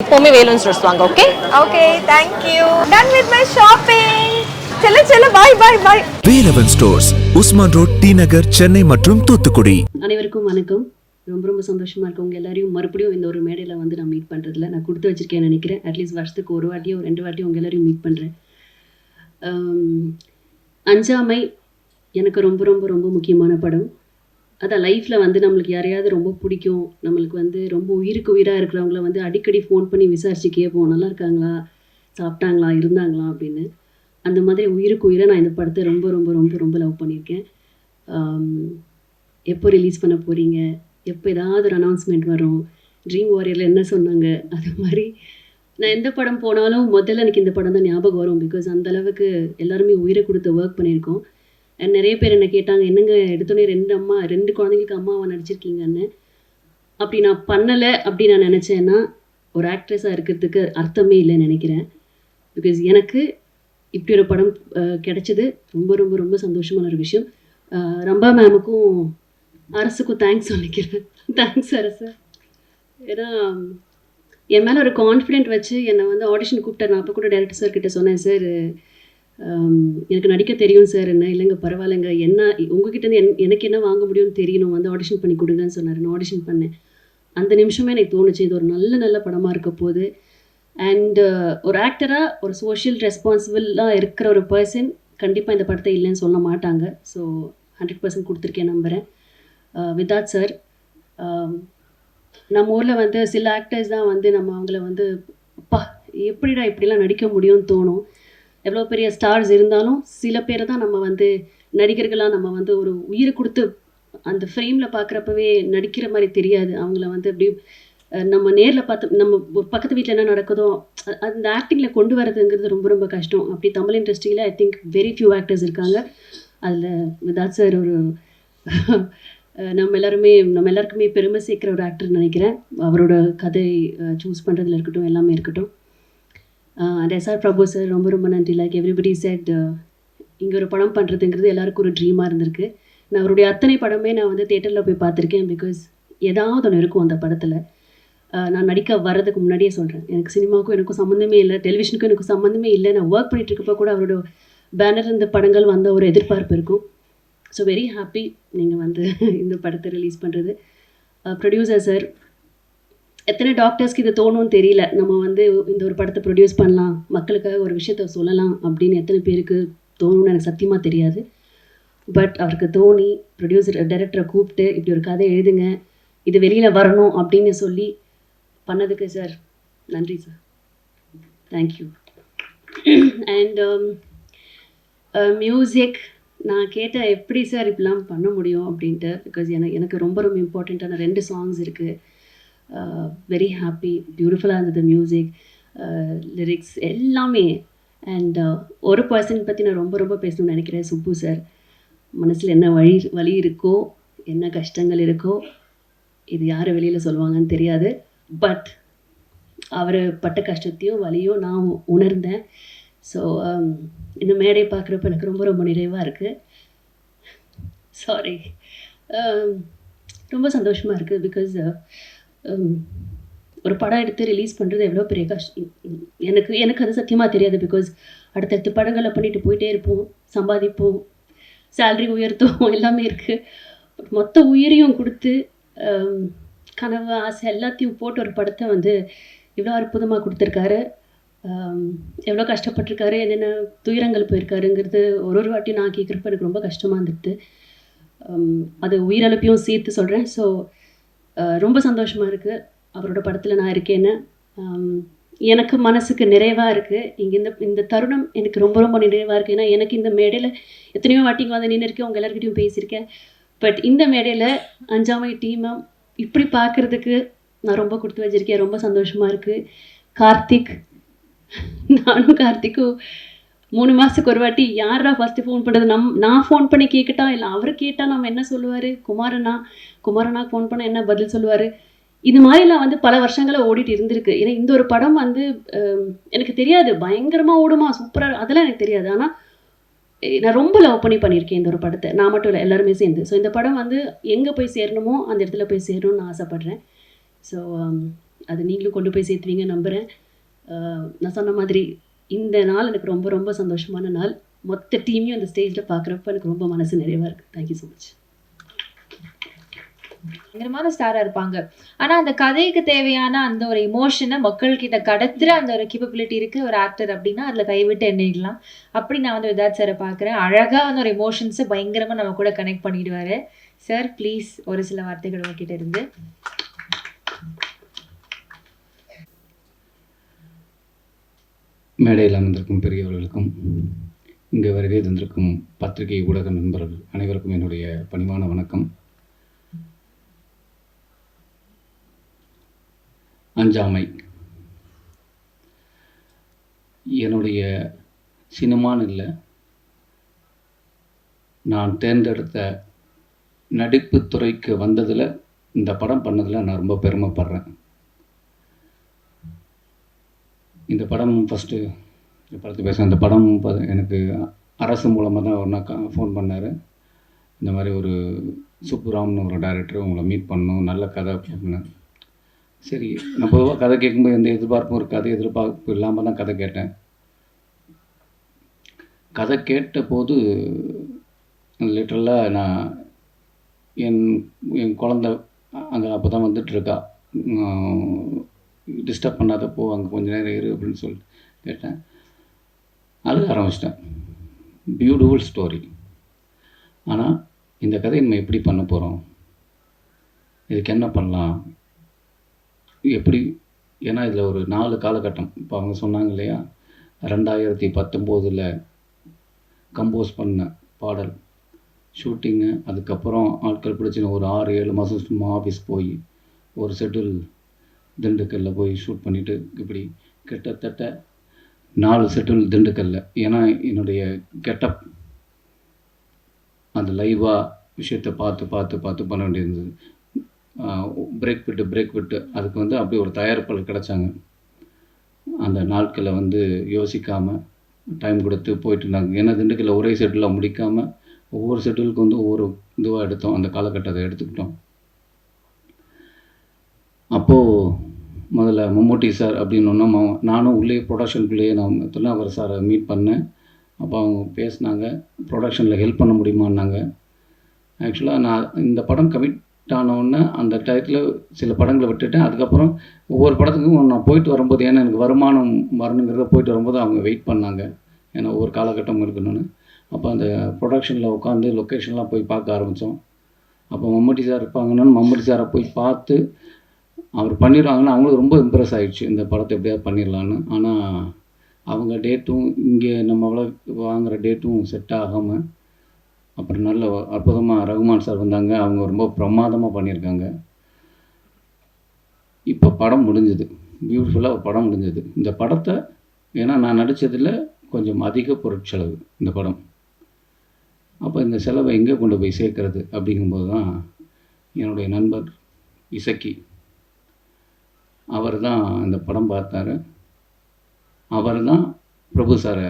எப்போவுமே வேலூன் ஸ்டோர்ஸ் வாங்க okay okay thank you done with my shopping செல்ல செல்ல bye bye bye Velavan stores Usman road T Nagar Chennai மற்றும் தூத்துக்குடி. அனைவருக்கும் வணக்கம். ரொம்ப ரொம்ப சந்தோஷமா இருக்கு. உங்க எல்லாரையும் மறுபடியும் இந்த ஒரு மேடையில் வந்து நான் மீட் பண்றதுல நான் கொடுத்து வச்சிருக்கேன்னு நினைக்கிறேன். அட்லீஸ்ட் வருஷத்துக்கு ஒரு வாட்டியோ ரெண்டு வாட்டியோ உங்க எல்லாரையும் மீட் பண்றேன். ஆம், அஞ்சாமை எனக்கு ரொம்ப ரொம்ப ரொம்ப முக்கியமான படம். அதான் லைஃப்பில் வந்து நம்மளுக்கு யாரையாவது ரொம்ப பிடிக்கும். நம்மளுக்கு வந்து ரொம்ப உயிருக்கு உயிராக இருக்கிறவங்கள வந்து அடிக்கடி ஃபோன் பண்ணி விசாரித்து கேட்போம் நல்லா இருக்காங்களா? சாப்பிட்டாங்களா? இருந்தாங்களா? அப்படின்னு. அந்த மாதிரி உயிருக்கு உயிரை நான் இந்த படத்தை ரொம்ப ரொம்ப ரொம்ப ரொம்ப லவ் பண்ணியிருக்கேன். எப்போ ரிலீஸ் பண்ண போகிறீங்க எப்போ ஏதாவது ஒரு அனௌன்ஸ்மெண்ட் வரும்? ட்ரீம் வாரியரில் என்ன சொன்னாங்க? அது மாதிரி நான் எந்த படம் போனாலும் முதல்ல எனக்கு இந்த படம் தான் ஞாபகம் வரும் பிகாஸ் அந்தளவுக்கு எல்லாருமே உயிரை கொடுத்து ஒர்க் பண்ணியிருக்கோம். நிறைய பேர் என்ன கேட்டாங்க என்னங்க எடுத்தோடனே ரெண்டு அம்மா ரெண்டு குழந்தைங்களுக்கு அம்மாவை நடிச்சிருக்கீங்கன்னு? அப்படி நான் பண்ணலை அப்படி நான் நினச்சேன்னா ஒரு ஆக்ட்ரஸாக இருக்கிறதுக்கு அர்த்தமே இல்லைன்னு நினைக்கிறேன். பிகாஸ் எனக்கு இப்படி ஒரு படம் கிடைச்சது ரொம்ப ரொம்ப ரொம்ப சந்தோஷமான ஒரு விஷயம். ரொம்ப ரம்பா மேமுக்கும் அரசுக்கும் தேங்க்ஸ் சொல்லிக்கிறேன். தேங்க்ஸ் அரசு. ஏன்னா என் மேலே ஒரு கான்ஃபிடென்ட் வச்சு என்னை வந்து ஆடிஷன் கூப்பிட்டார். நான் அப்போ கூட டேரக்டர் சார் கிட்ட சொன்னேன் சார் எனக்கு நடிக்க தெரியும் சார் என்ன? இல்லைங்க பரவாயில்லைங்க. என்ன உங்ககிட்ட இருந்து என் எனக்கு என்ன வாங்க முடியும்னு தெரியணும். வந்து ஆடிஷன் பண்ணி கொடுங்கன்னு சொன்னார். நான் ஆடிஷன் பண்ணேன். அந்த நிமிஷமே எனக்கு தோணுச்சு இது ஒரு நல்ல நல்ல படமாக இருக்க போகுது. அண்டு ஒரு ஆக்டராக ஒரு சோஷியல் ரெஸ்பான்சிபிளாக இருக்கிற ஒரு பர்சன் கண்டிப்பாக இந்த படத்தை இல்லைன்னு சொல்ல மாட்டாங்க. ஸோ ஹண்ட்ரட் பர்சன்ட் கொடுத்துருக்கேன் நம்புகிறேன் விதாத் சார் நம்ம ஊரில் வந்து சில ஆக்டர்ஸ் தான் வந்து நம்ம அவங்கள வந்து அப்பா எப்படிடா இப்படிலாம் நடிக்க முடியும்னு தோணும்? எவ்வளோ பெரிய ஸ்டார்ஸ் இருந்தாலும் சில பேரை தான் நம்ம வந்து நடிகர்களாக நம்ம வந்து ஒரு உயிர் கொடுத்து அந்த ஃப்ரேமில் பார்க்குறப்பவே நடிக்கிற மாதிரி தெரியாது. அவங்கள வந்து அப்படி நம்ம நேரில் பார்த்து நம்ம ஒரு பக்கத்து வீட்டில் என்ன நடக்குதோ அந்த ஆக்டிங்கில் கொண்டு வரதுங்கிறது ரொம்ப ரொம்ப கஷ்டம். அப்படி தமிழ் இண்டஸ்ட்ரியில் I think very few actors இருக்காங்க. அதில் விதாத் சார் ஒரு நம்ம எல்லாருமே நம்ம எல்லாருக்குமே பெருமை சேர்க்குற ஒரு ஆக்டர் நினைக்கிறேன். அவரோட கதை சூஸ் பண்ணுறதுல இருக்கட்டும் எல்லாமே இருக்கட்டும். அண்ட் எஸ்ஆர் பிரபு சார் ரொம்ப ரொம்ப நன்றி. லைக் எவ்ரிபடி செட் இங்கே ஒரு படம் பண்ணுறதுங்கிறது எல்லாருக்கும் ஒரு ட்ரீமாக இருந்திருக்கு. நான் அவருடைய அத்தனை படமே நான் வந்து தேட்டரில் போய் பார்த்துருக்கேன் பிகாஸ் ஏதாவது ஒன்று இருக்கும் அந்த படத்தில். நான் நடிக்க வர்றதுக்கு முன்னாடியே சொல்கிறேன் எனக்கு சினிமாவுக்கும் எனக்கும் சம்மந்தமே இல்லை டெலிவிஷனுக்கும் எனக்கும் சம்மந்தமே இல்லை. நான் ஒர்க் பண்ணிகிட்டு இருக்கப்போ கூட அவரோட பேனர் இந்த படங்கள் வந்த ஒரு எதிர்பார்ப்பு இருக்கும். ஸோ வெரி ஹாப்பி நீங்கள் வந்து இந்த படத்தை ரிலீஸ் பண்ணுறது ப்ரொடியூசர் சார் எத்தனை டாக்டர்ஸ்க்கு இது தோணும்னு தெரியல. நம்ம வந்து இந்த ஒரு படத்தை ப்ரொடியூஸ் பண்ணலாம். மக்களுக்காக ஒரு விஷயத்த சொல்லலாம் அப்படின்னு எத்தனை பேருக்கு தோணும்னு எனக்கு சத்தியமாக தெரியாது. பட் அவருக்கு தோணி ப்ரொடியூசர் டைரக்டரை கூப்பிட்டு இப்படி ஒரு கதை எழுதுங்க இது வெளியில் வரணும் அப்படின்னு சொல்லி பண்ணதுக்கு சார் நன்றி சார் தேங்க்யூ அண்ட் மியூசிக் நான் கேட்டேன் எப்படி சார் இப்படிலாம் பண்ண முடியும் அப்படின்ட்டு பிகாஸ் எனக்கு எனக்கு ரொம்ப ரொம்ப இம்பார்ட்டண்ட்டான ரெண்டு சாங்ஸ் இருக்குது வெரி ஹாப்பி பியூட்டிஃபுல்லாக இருந்தது மியூசிக் லிரிக்ஸ் uh, எல்லாமே. அண்ட் uh, ஒரு பர்சன் பற்றி நான் ரொம்ப ரொம்ப பேசணும்னு நினைக்கிறேன் சுப்பு சார் மனசில் என்ன வழி வலி இருக்கோ என்ன கஷ்டங்கள் இருக்கோ இது யார் வெளியில் சொல்லுவாங்கன்னு தெரியாது. பட் அவர் பட்ட கஷ்டத்தையும் வலியும் நான் உணர்ந்தேன். ஸோ um, இந்த மேடை பார்க்குறப்ப எனக்கு ரொம்ப ரொம்ப நிறைவாக இருக்குது சாரி um, ரொம்ப சந்தோஷமாக இருக்குது பிகாஸ் ஒரு படம் எடுத்து ரிலீஸ் பண்ணுறது எவ்வளோ பெரிய கஷ்டம் எனக்கு எனக்கு அது சத்தியமாக தெரியாது பிகாஸ் அடுத்தடுத்த படங்களை பண்ணிட்டு போயிட்டே இருப்போம் சம்பாதிப்போம் சேல்ரி உயர்த்தும் எல்லாமே இருக்குது மொத்த உயிரையும் கொடுத்து கனவு ஆசை எல்லாத்தையும் போட்டு ஒரு படத்தை வந்து இவ்வளோ அற்புதமாக கொடுத்துருக்காரு. எவ்வளோ கஷ்டப்பட்டிருக்காரு என்னென்ன துயரங்கள் போயிருக்காருங்கிறது ஒரு ஒரு வாட்டி நான் கேட்குறப்ப எனக்கு ரொம்ப கஷ்டமாக இருந்துட்டு. அது உயிரிழப்பையும் சேர்த்து சொல்கிறேன் ஸோ ரொம்ப சந்தோஷமாக இருக்குது அவரோட படத்தில் நான் இருக்கேன்னு. எனக்கு மனசுக்கு நிறைவாக இருக்குது இங்கே இந்த இந்த தருணம் எனக்கு ரொம்ப ரொம்ப நிறைவாக இருக்குது ஏன்னா எனக்கு இந்த மேடையில் எத்தனையோ வாட்டிங்க வந்து நின்று இருக்கேன் உங்கள் எல்லாருக்கிட்டையும் பேசியிருக்கேன். பட் இந்த மேடையில் அஞ்சாமை டீமை இப்படி பார்க்குறதுக்கு நான் ரொம்ப கொடுத்து வச்சிருக்கேன். ரொம்ப சந்தோஷமாக இருக்குது கார்த்திக் நானும் கார்த்திக்கும் மூணு மாதத்துக்கு ஒரு வாட்டி யாரா ஃபஸ்ட்டு ஃபோன் பண்ணுறது நம் நான் ஃபோன் பண்ணி கேட்கட்டா இல்லை அவர் கேட்டால் நம்ம என்ன சொல்லுவார்? குமாரண்ணா குமாரண்ணா ஃபோன் பண்ண என்ன பதில் சொல்லுவார்? இது மாதிரிலாம் வந்து பல வருஷங்களாக ஓடிட்டு இருந்திருக்கு. ஏன்னா இந்த ஒரு படம் வந்து எனக்கு தெரியாது. பயங்கரமாக ஓடுமா? சூப்பராக அதெல்லாம் எனக்கு தெரியாது. ஆனால் நான் ரொம்ப லவ் பண்ணி பண்ணியிருக்கேன் இந்த ஒரு படத்தை. நான் மட்டும் இல்லை எல்லாருமே சேர்ந்து. ஸோ இந்த படம் வந்து எங்கே போய் சேரணுமோ அந்த இடத்துல போய் சேரணும்னு ஆசைப்பட்றேன். ஸோ um, அது நீங்களும் கொண்டு போய் சேர்த்துவீங்க நம்புகிறேன் நான் சொன்ன மாதிரி இந்த நாள் எனக்கு ரொம்ப ரொம்ப சந்தோஷமான நாள். மொத்த டீமையும் அந்த ஸ்டேஜில் பார்க்குறப்ப எனக்கு ரொம்ப மனசு நிறைவாக இருக்குது தேங்க்யூ ஸோ மச் பயங்கரமான ஸ்டாரா இருப்பாங்க. ஆனா அந்த கதைக்கு தேவையான அந்த ஒரு இமோஷனை மக்கள் கிட்ட கடத்துற அந்த ஒரு கேப்பபிலிட்டி இருக்கு ஒரு ஆக்டர் அப்படின்னா அதுல கைவிட்டு எண்ணிடலாம் அப்படி நான் வந்து விதாத் சாரை பார்க்குறேன் அழகா வந்து ஒரு எமோஷன்ஸை பயங்கரமா நம்ம கூட கனெக்ட் பண்ணிடுவாரு. சார் ப்ளீஸ் ஒரு சில வார்த்தைகள் உங்ககிட்ட இருந்து. மேடையில் அமர்ந்திருக்கும் பெரியவர்களுக்கும் இங்கே வருகை தந்திருக்கும் பத்திரிகை ஊடக நண்பர்கள் அனைவருக்கும் என்னுடைய பணிவான வணக்கம். அஞ்சாமை. என்னுடைய சினிமான்னு இல்லை நான் தேர்ந்தெடுத்த நடிப்புத்துறைக்கு வந்ததில் இந்த படம் பண்ணதில் நான் ரொம்ப பெருமைப்படுறேன். இந்த படம் ஃபஸ்ட்டு இந்த படத்தை பேச இந்த படம் ப- எனக்கு அரசு மூலமாக தான் ஒரு நாள் ஃபோன் பண்ணார். இந்த மாதிரி ஒரு சுப்புராம்னு ஒரு டேரக்டர் உங்களை மீட் பண்ணணும் நல்ல கதை அப்படின்னேன் சரி நான் பொதுவாக கதை கேட்கும்போது எந்த எதிர்பார்ப்பும் இருக்காது. எதிர்பார்ப்பு இல்லாமல் தான் கதை கேட்டேன். கதை கேட்ட போது லிட்டரலாக நான் என் என் குழந்த அங்கே அப்போ தான் வந்துட்டுருக்கா டிஸ்டர்ப் பண்ணாதப்போ அங்கே கொஞ்சம் நேரம் இரு அப்படின்னு சொல்லிட்டு கேட்டேன். அழுக ஆரம்பிச்சிட்டேன். பியூட்டிஃபுல் ஸ்டோரி ஆனால் இந்த கதையை நம்ம எப்படி பண்ண போகிறோம் இதுக்கு என்ன பண்ணலாம்? எப்படி ஏன்னா இதில் ஒரு நாலு காலகட்டம். இப்போ அவங்க சொன்னாங்க இல்லையா? ரெண்டாயிரத்தி பத்தொம்போதில் கம்போஸ் பண்ண பாடல் ஷூட்டிங்கு அதுக்கப்புறம் ஆட்கள் பிடிச்சின ஒரு ஆறு ஏழு மாதம் சும்மா ஆஃபீஸ் போய் ஒரு செட்டில் திண்டுக்கல்லில் போய் ஷூட் பண்ணிவிட்டு இப்படி கிட்டத்தட்ட நாலு செட்டில் திண்டுக்கல்லில் ஏன்னா என்னுடைய கெட்டப் அந்த லைவாக விஷயத்தை பார்த்து பார்த்து பார்த்து பண்ண வேண்டியிருந்தது பிரேக் விட்டு பிரேக் விட்டு அதுக்கு வந்து அப்படி ஒரு தயாரிப்பாளர் கிடச்சாங்க. அந்த நாட்களை வந்து யோசிக்காமல் டைம் கொடுத்து போயிட்டு இருந்தாங்க. ஏன்னா திண்டுக்கல்ல ஒரே செட்டில் முடிக்காமல் ஒவ்வொரு செட்டிலுக்கு வந்து ஒவ்வொரு இதுவாக எடுத்தோம். அந்த காலகட்டத்தை எடுத்துக்கிட்டோம். அப்போது முதல்ல மம்முட்டி சார் அப்படின்னு ஒன்று ம- நானும் உள்ளே ப்ரொடக்ஷனுக்குள்ளேயே நான் திருநாகர் சாரை மீட் பண்ணேன். அப்போ அவங்க பேசினாங்க ப்ரொடக்ஷனில் ஹெல்ப் பண்ண முடியுமான்னாங்க. ஆக்சுவலாக நான் இந்த படம் கமிட் ஆனவுடனே அந்த டயத்தில் சில படங்களை விட்டுட்டேன். அதுக்கப்புறம் ஒவ்வொரு படத்துக்கும் நான் போயிட்டு வரும்போது ஏன்னா எனக்கு வருமானம் வரணுங்கிறத போயிட்டு வரும்போது அவங்க வெயிட் பண்ணாங்க. ஏன்னா ஒவ்வொரு காலகட்டம் இருக்கணும்னு. அப்போ அந்த ப்ரொடக்ஷனில் உட்காந்து லொக்கேஷன்லாம் போய் பார்க்க ஆரம்பித்தோம். அப்போ மம்மூட்டி சார் இருப்பாங்கன்னு மம்மூட்டி சாரை போய் பார்த்து அவர் பண்ணிடுவாங்கன்னு அவங்களுக்கு ரொம்ப இம்ப்ரெஸ் ஆகிடுச்சு இந்த படத்தை எப்படியாவது பண்ணிடலான்னு. ஆனால் அவங்க டேட்டும் இங்கே நம்மளால வாங்குகிற டேட்டும் செட் ஆகாமல் அப்புறம் நல்ல அற்புதமாக ரகுமான் சார் வந்தாங்க. அவங்க ரொம்ப பிரமாதமாக பண்ணியிருக்காங்க. இப்போ படம் முடிஞ்சது. பியூட்டிஃபுல்லாக படம் முடிஞ்சது. இந்த படத்தை ஏன்னா நான் நடித்ததில் கொஞ்சம் அதிக பொருட்செலவு இந்த படம். அப்போ இந்த செலவை எங்கே கொண்டு போய் சேர்க்கறது அப்படிங்கும்போது தான் என்னுடைய நண்பர் இசக்கி அவர் தான் அந்த படம் பார்த்தாரு. அவர் தான் பிரபு சாரை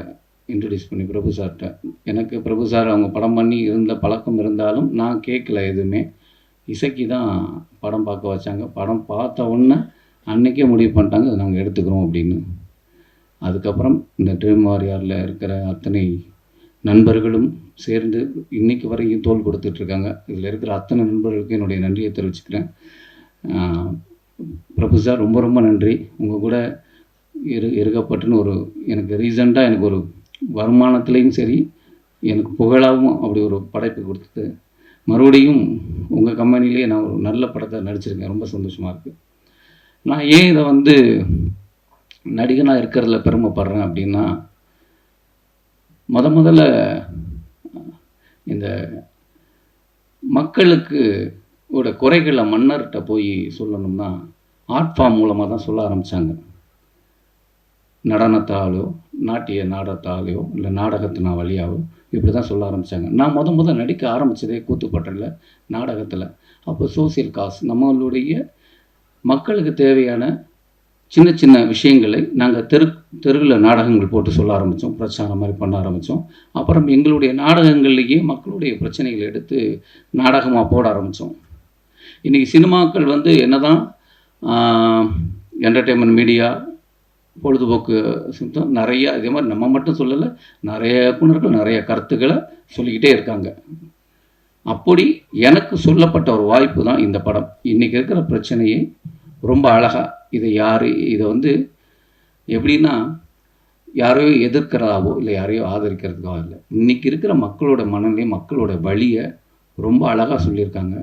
இன்ட்ரடியூஸ் பண்ணி பிரபு சார்கிட்ட எனக்கு பிரபு சார் அவங்க படம் பண்ணி இருந்த பழக்கம் இருந்தாலும் நான் கேட்கல எதுவுமே. இசைக்கு தான் படம் பார்க்க வச்சாங்க. படம் பார்த்த உடனே அன்றைக்கே முடிவு பண்ணிட்டாங்க அதை நாங்கள் எடுத்துக்கிறோம் அப்படின்னு. அதுக்கப்புறம் இந்த ட்ரீம் வாரியாரில் இருக்கிற அத்தனை நண்பர்களும் சேர்ந்து இன்னைக்கு வரைக்கும் தோல் கொடுத்துட்ருக்காங்க இதில் இருக்கிற அத்தனை நண்பர்களுக்கும் என்னுடைய நன்றியை தெரிவிச்சுக்கிறேன். பிரபு சார் ரொம்ப ரொம்ப நன்றி. உங்கள் கூட இரு இருக்கப்பட்டுன்னு ஒரு எனக்கு ரீசண்டாக எனக்கு ஒரு வருமானத்துலேயும் சரி எனக்கு புகழாகவும் அப்படி ஒரு படைப்பு கொடுத்தது. மறுபடியும் உங்கள் கம்பெனிலேயே நான் ஒரு நல்ல படத்தை நடிச்சிருக்கேன். ரொம்ப சந்தோஷமாக இருக்குது நான் ஏன் இதை வந்து நடிகனாக இருக்கிறதுல பெருமைப்படுறேன் அப்படின்னா முத முதல்ல இந்த மக்களுக்கு ஓட குறைகளை மன்னர்கிட்ட போய் சொல்லணும்னா ஆர்ட் ஃபார்ம் மூலமாக தான் சொல்ல ஆரம்பித்தாங்க நடனத்தாலோ நாட்டிய நாடகத்தாலேயோ இல்லை நாடகத்தினா வழியாவோ இப்படி தான் சொல்ல ஆரம்பித்தாங்க நான் முத முத நடிக்க ஆரம்பித்ததே கூத்துப்பட்டில் நாடகத்தில். அப்போ சோசியல் காஸ் நம்மளுடைய மக்களுக்கு தேவையான சின்ன சின்ன விஷயங்களை நாங்கள் தெரு தெருவில் நாடகங்கள் போட்டு சொல்ல ஆரம்பித்தோம் பிரச்சாரம் மாதிரி பண்ண ஆரம்பித்தோம் அப்புறம் எங்களுடைய நாடகங்கள்லேயே மக்களுடைய பிரச்சனைகளை எடுத்து நாடகமாக போட ஆரம்பித்தோம் இன்றைக்கி சினிமாக்கள் வந்து என்னதான் தான் என்டர்டெயின்மெண்ட் மீடியா பொழுதுபோக்கு சித்தம் நிறைய இதே மாதிரி நம்ம மட்டும் சொல்லலை நிறைய இயக்குனர்கள் நிறைய கருத்துக்களை சொல்லிக்கிட்டே இருக்காங்க. அப்படி எனக்கு சொல்லப்பட்ட ஒரு வாய்ப்பு தான் இந்த படம். இன்றைக்கி இருக்கிற பிரச்சனையை ரொம்ப அழகாக இதை யார் இதை வந்து எப்படின்னா யாரையோ எதிர்க்கிறதாவோ இல்லை யாரையோ ஆதரிக்கிறதுக்காக இல்லை. இன்றைக்கி இருக்கிற மக்களோட மனநிலை மக்களோட வழியை ரொம்ப அழகாக சொல்லியிருக்காங்க.